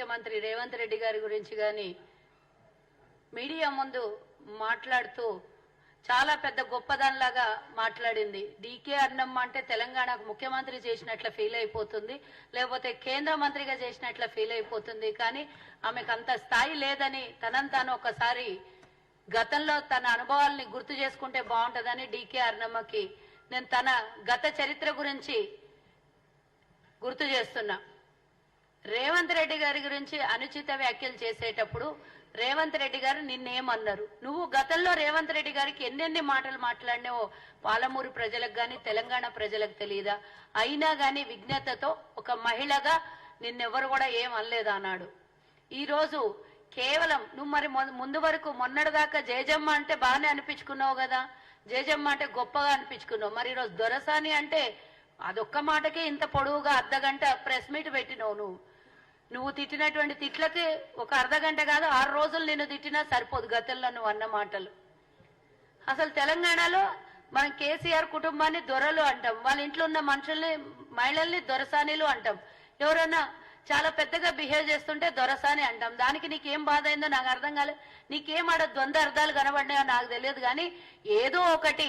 ముఖ్యమంత్రి రేవంత్ రెడ్డి గారి గురించి కానీ మీడియా ముందు మాట్లాడుతూ చాలా పెద్ద గొప్పదానిలాగా మాట్లాడింది. డీకే అన్నమ్మ అంటే తెలంగాణకు ముఖ్యమంత్రి చేసినట్ల ఫీల్ అయిపోతుంది. లేకపోతే కేంద్ర మంత్రిగా చేసినట్ల ఫీల్ అయిపోతుంది. కానీ ఆమెకు అంత స్థాయి లేదని తనని తాను ఒకసారి గతంలో తన అనుభవాల్ని గుర్తు చేసుకుంటే బాగుంటుందని డీకే అర్ణమ్మకి నేను తన గత చరిత్ర గురించి గుర్తు చేస్తున్నా. రేవంత్ రెడ్డి గారి గురించి అనుచిత వ్యాఖ్యలు చేసేటప్పుడు రేవంత్ రెడ్డి గారు నిన్నేమన్నారు? నువ్వు గతంలో రేవంత్ రెడ్డి గారికి ఎన్నెన్ని మాటలు మాట్లాడినావో పాలమూరు ప్రజలకు గాని తెలంగాణ ప్రజలకు తెలియదా అయినా గాని విజ్ఞతతో ఒక మహిళగా నిన్నెవరు కూడా ఏం అనలేదు అన్నాడు. ఈ రోజు కేవలం నువ్వు మరి మొ- ముందు వరకు మొన్నటిదాకా జయజమ్మ అంటే బాగానే అనిపించుకున్నావు కదా? జయజమ్మ అంటే గొప్పగా అనిపించుకున్నావు. మరి ఈరోజు దొరసాని అంటే అదొక్క మాటకే ఇంత పొడవుగా అర్ధగంట ప్రెస్ మీట్ పెట్టినావు నువ్వు. నువ్వు తిట్టినటువంటి తిట్లకి ఒక అర్ధ గంట కాదు ఆరు రోజులు నిన్ను తిట్టినా సరిపోదు గతంలో నువ్వు అన్న మాటలు. అసలు తెలంగాణలో మనం కేసీఆర్ కుటుంబాన్ని దొరలు అంటాం. వాళ్ళ ఇంట్లో ఉన్న మనుషుల్ని మహిళల్ని దొరసానిలు అంటాం. ఎవరన్నా చాలా పెద్దగా బిహేవ్ చేస్తుంటే దొరసాని అంటాం. దానికి నీకేం బాధ అయిందో నాకు అర్థం కాలేదు నీకేం ఆడ ద్వంద్వ అర్థాలు కనబడినాయో నాకు తెలియదు కానీ ఏదో ఒకటి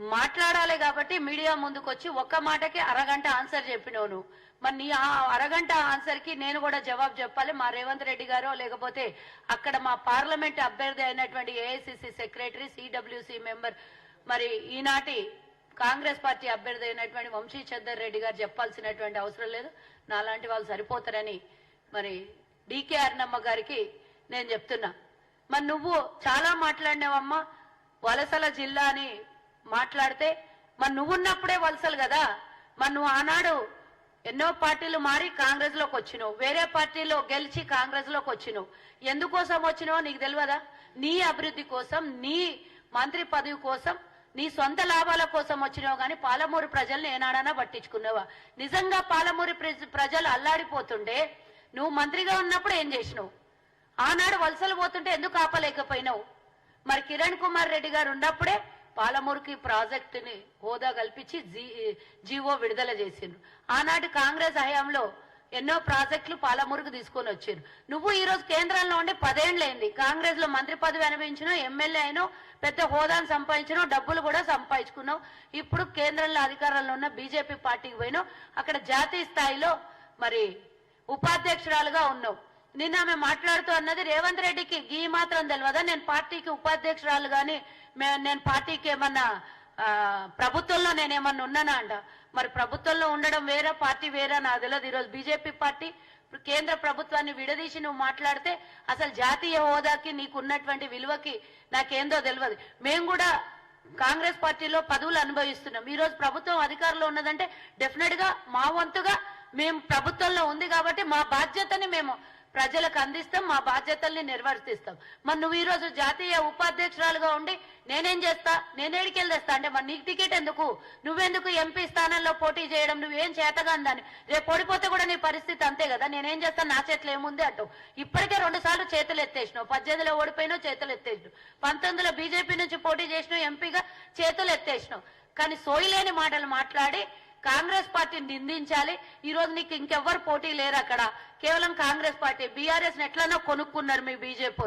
మాట్లాడాలి కాబట్టి మీడియా ముందుకు వచ్చి ఒక్క మాటకి అరగంట ఆన్సర్ చెప్పినోను. మరి నీ ఆ అరగంట ఆన్సర్కి నేను కూడా జవాబు చెప్పాలి. మా రేవంత్ రెడ్డి గారో లేకపోతే అక్కడ మా పార్లమెంట్ అభ్యర్థి అయినటువంటి ఏఐసిసి సెక్రటరీ సిడబ్ల్యూసి మెంబర్ మరి ఈనాటి కాంగ్రెస్ పార్టీ అభ్యర్థి అయినటువంటి వంశీ చందర్ రెడ్డి గారు చెప్పాల్సినటువంటి అవసరం లేదు. నాలాంటి వాళ్ళు సరిపోతారని మరి డీకే అర్ణమ్మ గారికి నేను చెప్తున్నా. మరి నువ్వు చాలా మాట్లాడినావమ్మా. వలసల జిల్లా అని మాట్లాడితే మరి నువ్వున్నప్పుడే వలసలు కదా? మరి నువ్వు ఆనాడు ఎన్నో పార్టీలు మారి కాంగ్రెస్లోకి వచ్చినావు వేరే పార్టీలో గెలిచి కాంగ్రెస్లోకి వచ్చినావు. ఎందుకోసం వచ్చినావో నీకు తెలియదా? నీ అభివృద్ధి కోసం నీ మంత్రి పదవి కోసం నీ సొంత లాభాల కోసం వచ్చినావు కానీ పాలమూరు ప్రజల్ని ఏనాడనా పట్టించుకున్నావా నిజంగా పాలమూరు ప్రజలు అల్లాడిపోతుండే నువ్వు మంత్రిగా ఉన్నప్పుడు ఏం చేసినావు? ఆనాడు వలసలు పోతుంటే ఎందుకు ఆపలేకపోయినావు? మరి కిరణ్ కుమార్ రెడ్డి గారు ఉన్నప్పుడే పాలమూరుకి ప్రాజెక్టుని హోదా కల్పించి జీ- జీవో విడుదల చేసిండ్రు. ఆనాటి కాంగ్రెస్ హయాంలో ఎన్నో ప్రాజెక్టులు పాలమూరుకు తీసుకొని వచ్చారు నువ్వు ఈ రోజు కేంద్రంలో ఉండి పదేండ్లైంది కాంగ్రెస్లో మంత్రి పదవి అనుభవించినావు ఎమ్మెల్యే అయినో పెద్ద హోదాను సంపాదించినో డబ్బులు కూడా సంపాదించుకున్నావు. ఇప్పుడు కేంద్రంలో అధికారంలో ఉన్న బీజేపీ పార్టీకి పోయినావు అక్కడ జాతీయ స్థాయిలో మరి ఉపాధ్యక్షురాలుగా ఉన్నావు. నిన్న ఆమె మాట్లాడుతూ అన్నది రేవంత్ రెడ్డికి గీ మాత్రం తెలియదా నేను పార్టీకి ఉపాధ్యక్షురాలు గాని మే- నేను పార్టీకి ఏమన్నా ప్రభుత్వంలో నేనేమన్నా ఉన్నానా అంట? మరి ప్రభుత్వంలో ఉండడం వేరే పార్టీ వేరే? నాకు తెలియదు ఈరోజు బీజేపీ పార్టీ కేంద్ర ప్రభుత్వాన్ని విడదీసి నువ్వు మాట్లాడితే అసలు జాతీయ హోదాకి నీకున్నటువంటి విలువకి నాకేందో తెలియదు మేము కూడా కాంగ్రెస్ పార్టీలో పదవులు అనుభవిస్తున్నాం. ఈ రోజు ప్రభుత్వం అధికారంలో ఉన్నదంటే డెఫినెట్గా మా వంతుగా మేము ప్రభుత్వంలో ఉంది కాబట్టి మా బాధ్యతని మేము ప్రజలకు అందిస్తాం మా బాధ్యతల్ని నిర్వర్తిస్తాం. మరి నువ్వు ఈ రోజు జాతీయ ఉపాధ్యక్షురాలుగా ఉండి నేనేం చేస్తా? నేనేడికెళ్ళి తెస్తా? అంటే మరి నీకు టికెట్ ఎందుకు? నువ్వెందుకు ఎంపీ స్థానంలో పోటీ చేయడం? నువ్వేం చేతగాందని? రేపు ఓడిపోతే కూడా నీ పరిస్థితి అంతే కదా? నేనేం చేస్తాను నా చేతిలో ఏముంది అంటావు. ఇప్పటికే రెండు సార్లు చేతులు ఎత్తేసినావు. పద్దెనిమిదిలో ఓడిపోయినావు చేతులు ఎత్తేసినావు. పంతొమ్మిదిలో బీజేపీ నుంచి పోటీ చేసినావు ఎంపీగా చేతులు ఎత్తేసినావు. కానీ సోయిలేని మాటలు మాట్లాడి కాంగ్రెస్ పార్టీని నిందించాలి. ఈ రోజు నీకు ఇంకెవ్వరు పోటీ లేరు అక్కడ. కేవలం కాంగ్రెస్ పార్టీ. బీఆర్ఎస్ ఎట్లనో కొనుక్కున్నారు మీ బీజేపీ